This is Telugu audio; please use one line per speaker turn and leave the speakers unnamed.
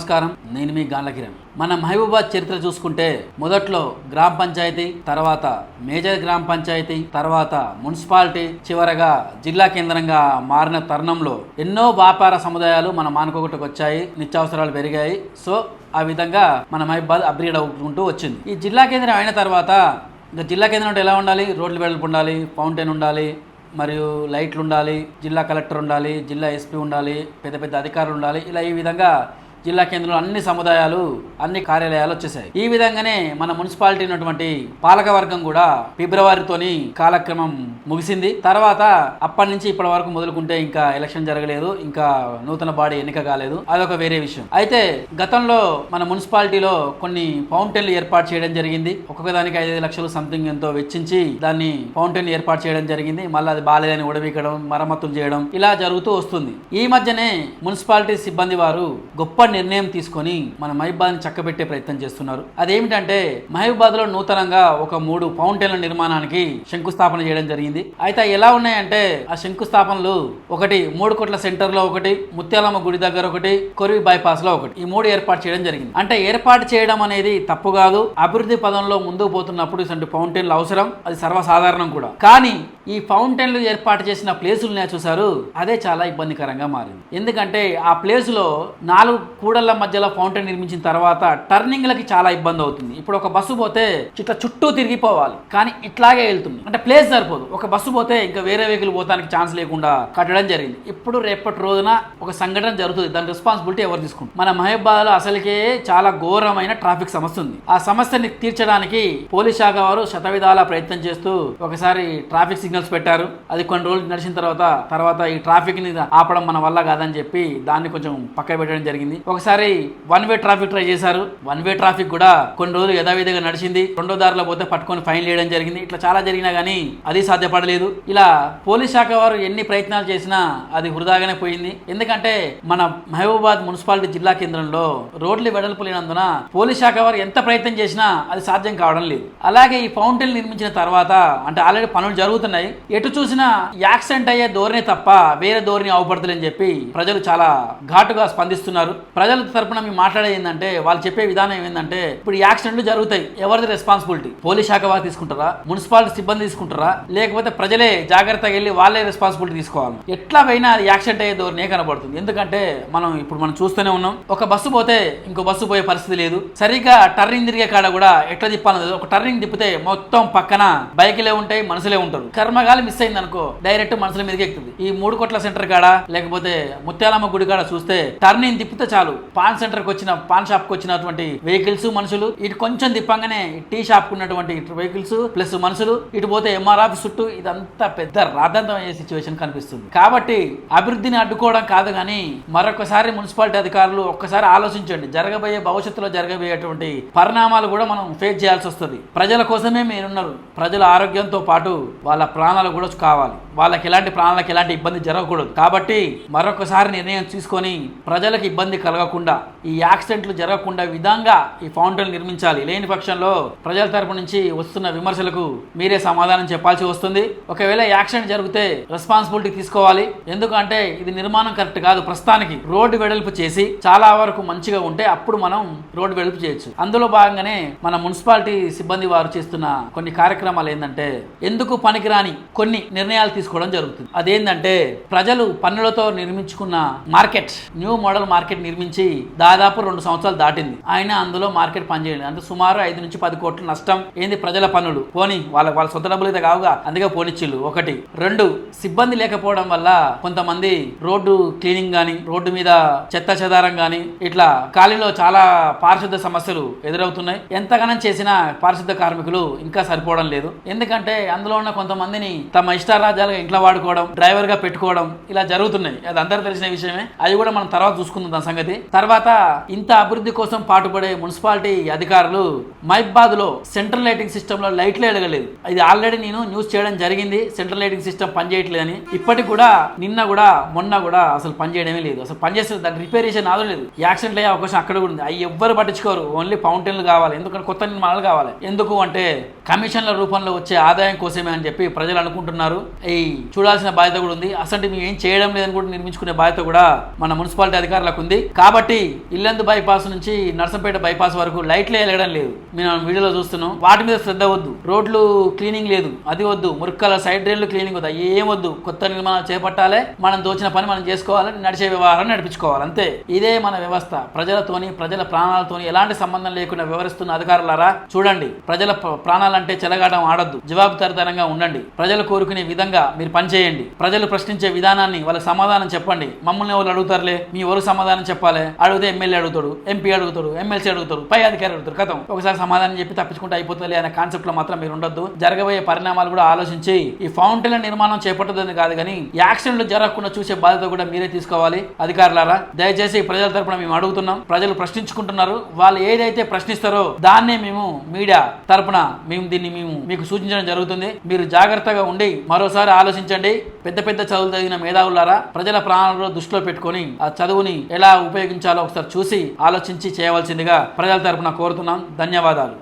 నమస్కారం. నేను మీ గాండ్ల కిరణ్ మన మహబూబాద్ చరిత్ర చూసుకుంటే మొదట్లో గ్రామ పంచాయతీ తర్వాత మేజర్ గ్రామ పంచాయతీ తర్వాత మున్సిపాలిటీ చివరగా జిల్లా కేంద్రంగా మారిన తరుణంలో ఎన్నో వ్యాపార సముదాయాలు మన మానుకోగట్టుకు వచ్చాయి నిత్యావసరాలు పెరిగాయి. సో ఆ విధంగా మన మహబూబాద్ అప్గ్రేడ్ అవుకుంటూ వచ్చింది. ఈ జిల్లా కేంద్రం అయిన తర్వాత ఇంకా జిల్లా కేంద్రం అంటే ఎలా ఉండాలి? రోడ్లు వెడల్పు ఉండాలి ఫౌంటైన్ ఉండాలి మరియు లైట్లు ఉండాలి జిల్లా కలెక్టర్ ఉండాలి జిల్లా ఎస్పీ ఉండాలి పెద్ద పెద్ద అధికారులు ఉండాలి. ఇలా ఈ విధంగా జిల్లా కేంద్రంలో అన్ని సముదాయాలు అన్ని కార్యాలయాలు వచ్చేసాయి. ఈ విధంగానే మన మున్సిపాలిటీ ఉన్నటువంటి పాలక వర్గం కూడా ఫిబ్రవరితోని కాలక్రమం ముగిసింది. తర్వాత అప్పటి నుంచి ఇప్పటి వరకు మొదలుకుంటే ఇంకా ఎలక్షన్ జరగలేదు ఇంకా నూతన బాడీ ఎన్నిక కాలేదు. అదొక వేరే విషయం. అయితే గతంలో మన మున్సిపాలిటీలో కొన్ని ఫౌంటైన్లు ఏర్పాటు చేయడం జరిగింది. ఒక్కొక్క దానికి ఐదు లక్షలు సంథింగ్ ఎంతో వెచ్చించి దాన్ని ఫౌంటైన్ ఏర్పాటు చేయడం జరిగింది. మళ్ళీ అది బాలేదని ఉడవీకడం మరమ్మతులు చేయడం ఇలా జరుగుతూ వస్తుంది. ఈ మధ్యనే మున్సిపాలిటీ సిబ్బంది వారు గొప్ప నిర్ణయం తీసుకొని మన మహిబాద్ని చక్కబెట్టే ప్రయత్నం చేస్తున్నారు. అదేమిటంటే మహబూబాద్లో నూతనంగా ఒక మూడు ఫౌంటైన్ల నిర్మాణానికి శంకుస్థాపన చేయడం జరిగింది. అయితే ఎలా ఉన్నాయంటే ఆ శంకుస్థాపనలు ఒకటి మూడు కోట్ల సెంటర్లో ఒకటి ముత్యాలమ్మ గుడి దగ్గర ఒకటి కొరివి బైపాస్లో ఒకటి. ఈ మూడు ఏర్పాటు చేయడం జరిగింది. అంటే ఏర్పాటు చేయడం అనేది తప్పు కాదు. అభివృద్ధి పదంలో ముందుకు పోతున్నప్పుడు ఇటువంటి ఫౌంటైన్లు అవసరం. అది సర్వసాధారణం కూడా. కానీ ఈ ఫౌంటైన్లు ఏర్పాటు చేసిన ప్లేసులనే చూశారు అదే చాలా ఇబ్బందికరంగా మారింది. ఎందుకంటే ఆ ప్లేసులో నాలుగు కూడళ్ళ మధ్యలో ఫౌంటైన్ నిర్మించిన తర్వాత టర్నింగ్లకి చాలా ఇబ్బంది అవుతుంది. ఇప్పుడు ఒక బస్సు పోతే ఇట్లా చుట్టూ తిరిగిపోవాలి కానీ ఇట్లాగే వెళ్తుంది. అంటే ప్లేస్ సరిపోదు. ఒక బస్సు పోతే ఇంకా వేరే వెహికల్ పోతానికి ఛాన్స్ లేకుండా కట్టడం జరిగింది. ఇప్పుడు రేపటి రోజున ఒక సంఘటన జరుగుతుంది. దాని రెస్పాన్సిబిలిటీ ఎవరు తీసుకుంటారు? మన మహబాద్లో అసలుకే చాలా ఘోరమైన ట్రాఫిక్ సమస్య ఉంది. ఆ సమస్యని తీర్చడానికి పోలీస్ శాఖ వారు శతవిధాల ప్రయత్నం చేస్తూ ఒకసారి ట్రాఫిక్ సిగ్నల్స్ పెట్టారు. అది కొన్ని రోజులు నడిచిన తర్వాత తర్వాత ఈ ట్రాఫిక్ని ఆపడం మన వల్ల కాదని చెప్పి దాన్ని కొంచెం పక్క పెట్టడం జరిగింది. ఒకసారి వన్ వే ట్రాఫిక్ ట్రై చేశారు. వన్ వే ట్రాఫిక్ కూడా కొన్ని రోజులు యథావిధిగా నడిచింది. రెండో దారిలో పోతే పట్టుకొని ఫైన్ వేయడం జరిగింది. ఇట్లా చాలా జరిగినా కానీ అది సాధ్యపడలేదు. ఇలా పోలీస్ శాఖ వారు ఎన్ని ప్రయత్నాలు చేసినా అది వృధాగానే పోయింది. ఎందుకంటే మన మహబూబాద్ మున్సిపాలిటీ జిల్లా కేంద్రంలో రోడ్లు వెడల్పు లేనందున పోలీస్ శాఖ వారు ఎంత ప్రయత్నం చేసినా అది సాధ్యం కావడం లేదు. అలాగే ఈ ఫౌంటైన్ నిర్మించిన తర్వాత అంటే ఆల్రెడీ పనులు జరుగుతున్నాయి. ఎటు చూసినా యాక్సిడెంట్ అయ్యే ధోరణి తప్ప వేరే ధోరణి అవపడతలేని చెప్పి ప్రజలు చాలా ఘాటుగా స్పందిస్తున్నారు. ప్రజల తరపున మేము మాట్లాడేది ఏంటంటే వాళ్ళు చెప్పే విధానం ఏంటంటే ఇప్పుడు యాక్సిడెంట్లు జరుగుతాయి. ఎవరిది రెస్పాన్సిబిలిటీ పోలీస్ శాఖ వారు తీసుకుంటారా? మున్సిపాలిటీ సిబ్బంది తీసుకుంటారా? లేకపోతే ప్రజలే జాగ్రత్తగా వెళ్ళి వాళ్ళే రెస్పాన్సిబిలిటీ తీసుకోవాలి. ఎట్లా పోయినా అది యాక్సిడెంట్ అయ్యే ధోరణి కనబడుతుంది. ఎందుకంటే మనం ఇప్పుడు మనం చూస్తూనే ఉన్నాం. ఒక బస్సు పోతే ఇంకో బస్సు పోయే పరిస్థితి లేదు. సరిగ్గా టర్నింగ్ తిరిగే కాడ కూడా ఎట్లా తిప్పాలని ఒక టర్నింగ్ తిప్పితే మొత్తం పక్కన బైక్లే ఉంటాయి మనుషులే ఉంటారు. కర్మగాలి మిస్ అయింది అనుకో డైరెక్ట్ మనుషుల మీదకి ఎక్కుతుంది. ఈ మూడు కోట్ల సెంటర్ కాడ లేకపోతే ముత్యాలమ్మ గుడి కాడ చూస్తే టర్నింగ్ తిప్పితే చాలు. పాన్ సెంటర్కి వచ్చిన పాన్ షాప్కి వచ్చినటువంటి వెహికల్స్ మనుషులు ఇటు కొంచెం తిప్పంగానే టీ షాప్కు ఉన్నటువంటి వెహికల్స్ ప్లస్ మనుషులు ఇటు పోతే ఎంఆర్ ఆఫీస్ చుట్టూ ఇదంతా పెద్ద రాధాంతం అయ్యే సిచ్యువేషన్ కనిపిస్తుంది. కాబట్టి అభివృద్ధిని అడ్డుకోవడం కాదు కానీ మరొకసారి మున్సిపాలిటీ అధికారులు ఒక్కసారి ఆలోచించండి. జరగబోయే భవిష్యత్తులో జరగబోయేటువంటి పరిణామాలు కూడా మనం ఫేస్ చేయాల్సి వస్తుంది. ప్రజల కోసమే మీరున్నారు. ప్రజల ఆరోగ్యంతో పాటు వాళ్ళ ప్రాణాలు కూడా కావాలి. వాళ్ళకి ఎలాంటి ప్రాణాలకు ఎలాంటి ఇబ్బంది జరగకూడదు. కాబట్టి మరొకసారి నిర్ణయం తీసుకొని ప్రజలకు ఇబ్బంది కలగకుండా ఈ యాక్సిడెంట్లు జరగకుండా విధంగా ఈ ఫౌంటైన్ నిర్మించాలి. లేని పక్షంలో ప్రజల తరపు నుంచి వస్తున్న విమర్శలకు మీరే సమాధానం చెప్పాల్సి వస్తుంది. ఒకవేళ యాక్సిడెంట్ జరిగితే రెస్పాన్సిబిలిటీ తీసుకోవాలి. ఎందుకంటే ఇది నిర్మాణం కరెక్ట్ కాదు. ప్రస్తుతానికి రోడ్డు వెడల్పు చేసి చాలా వరకు మంచిగా ఉంటే అప్పుడు మనం రోడ్డు వెడల్పు చేయొచ్చు. అందులో భాగంగానే మన మున్సిపాలిటీ సిబ్బంది వారు చేస్తున్న కొన్ని కార్యక్రమాలు ఏంటంటే ఎందుకు పనికిరాని కొన్ని నిర్ణయాలు తీసుకోవడం జరుగుతుంది. అదేంటంటే ప్రజలు పన్నులతో నిర్మించుకున్న మార్కెట్ న్యూ మోడల్ మార్కెట్ నిర్మించి దాదాపు రెండు సంవత్సరాలు దాటింది. ఆయన అందులో మార్కెట్ పనిచేయండి అంటే సుమారు ఐదు నుంచి పది కోట్ల నష్టం. ఏంది? ప్రజల పనులు. పోని వాళ్ళ వాళ్ళ సొంత డబ్బులు అయితే కావుగా. అందుకే పోనిచ్చిల్లు ఒకటి. రెండు. సిబ్బంది లేకపోవడం వల్ల కొంతమంది రోడ్డు క్లీనింగ్ కానీ రోడ్డు మీద చెత్త చెదారం కానీ ఇట్లా ఖాళీలో చాలా పారిశుద్ధ సమస్యలు ఎదురవుతున్నాయి. ఎంతగానం చేసినా పారిశుద్ధ కార్మికులు ఇంకా సరిపోవడం లేదు. ఎందుకంటే అందులో ఉన్న కొంతమందిని తమ ఇష్టారాజ్యాలుగా ఇంట్లో వాడుకోవడం డ్రైవర్గా పెట్టుకోవడం ఇలా జరుగుతున్నాయి. అది అందరూ తెలిసిన విషయమే. అది కూడా మనం తర్వాత చూసుకుందాం సంగతి. తర్వాత ఇంత అభివృద్ధి కోసం పాటుపడే మున్సిపాలిటీ అధికారులు మైబాద్లో సెంట్రల్ లైటింగ్ సిస్టమ్లో లైట్లు ఎడగలేదు ఇది ఆల్రెడీ నేను న్యూస్ చేయడం జరిగింది. సెంట్రల్ లైటింగ్ సిస్టమ్ పనిచేయట్లేదని. ఇప్పటికి కూడా నిన్న కూడా మొన్న కూడా అసలు పనిచేయడమే లేదు. అసలు పనిచేస్తుంది దాని రిపేర్ చేసే నాదు లేదు. యాక్సిడెంట్ అయ్యే అవకాశం అక్కడ కూడా ఉంది. అవి ఎవ్వరు పట్టించుకోరు. ఓన్లీ ఫౌంటైన్లు కావాలి. ఎందుకంటే కొత్త నిర్మాణాలు కావాలి. ఎందుకు అంటే కమిషన్ల రూపంలో వచ్చే ఆదాయం కోసమే అని చెప్పి ప్రజలు అనుకుంటున్నారు. ఈ చూడాల్సిన బాధ్యత కూడా ఉంది. అసలు మేము ఏం చేయడం లేదని కూడా నిర్మించుకునే బాధ్యత కూడా మన మున్సిపాలిటీ అధికారులకు ఉంది. కాబట్టి ఇల్లందు బైపాస్ నుంచి నర్సంపేట బైపాస్ వరకు లైట్లే వెలగడం లేదు. మేము వీడియోలో చూస్తున్నాం. వాటి మీద శ్రద్ధ వద్దు. రోడ్లు క్లీనింగ్ లేదు. అది వద్దు. మురుక్కల సైడ్ డ్రైన్లు క్లీనింగ్ వద్దు. ఏం వద్దు. కొత్త నిర్మాణాలు చేపట్టాలి. మనం దోచిన పని మనం చేసుకోవాలి నడిచే వ్యవహారం నడిపించుకోవాలి. అంతే. ఇదే మన వ్యవస్థ. ప్రజలతోని ప్రజల ప్రాణాలతోని ఎలాంటి సంబంధం లేకుండా వ్యవహరిస్తున్న అధికారులారా చూడండి. ప్రజల ప్రాణాలంటే చెలగాటం ఆడొద్దు. జవాబుదారితనంగా ఉండండి. ప్రజలు కోరుకునే విధంగా మీరు పనిచేయండి. ప్రజలు ప్రశ్నించే విధానాన్ని వాళ్ళ సమాధానం చెప్పండి. మమ్మల్ని ఎవరు అడుగుతారులే? మీ ఎవరు సమాధానం చెప్పాలి? అడిగితే ఎమ్మెల్యే అడుగుతాడు ఎంపీ అడుగుతాడు ఎమ్మెల్సీ అడుగుతాడు పై అధికారి అడుగుతారు కథం. ఒకసారి సమాధానం చెప్పి తప్పించుకుంటే అయిపోతుంది అనే కాన్సెప్ట్లో మాత్రం మీరు ఉండొద్దు. జరగబోయే పరిణామాలు కూడా ఆలోచించి ఈ ఫౌంటైన్ల నిర్మాణం చేపట్టదని కాదు కానీ యాక్సిడెంట్లు జరగకుండా చూసే బాధ్యత కూడా మీరే తీసుకోవాలి. అధికారులారా దయచేసి ప్రజల తరపున మేము అడుగుతున్నాం. ప్రజలు ప్రశ్నించుకుంటున్నారు. వాళ్ళు ఏదైతే ప్రశ్నిస్తారో దాన్నే మేము మీడియా తరపున మేము దీన్ని మేము మీకు సూచించడం జరుగుతుంది. మీరు జాగ్రత్తగా ఉండి మరోసారి ఆలోచించండి. పెద్ద పెద్ద చదువులు చదివిన మేధావులారా ప్రజల ప్రాణాలను దృష్టిలో పెట్టుకొని ఆ చదువుని ఎలా ఉపయోగించాలో ఒకసారి చూసి ఆలోచించి చేయవలసిందిగా ప్రజల తరపున కోరుతున్నాం. ధన్యవాదాలు.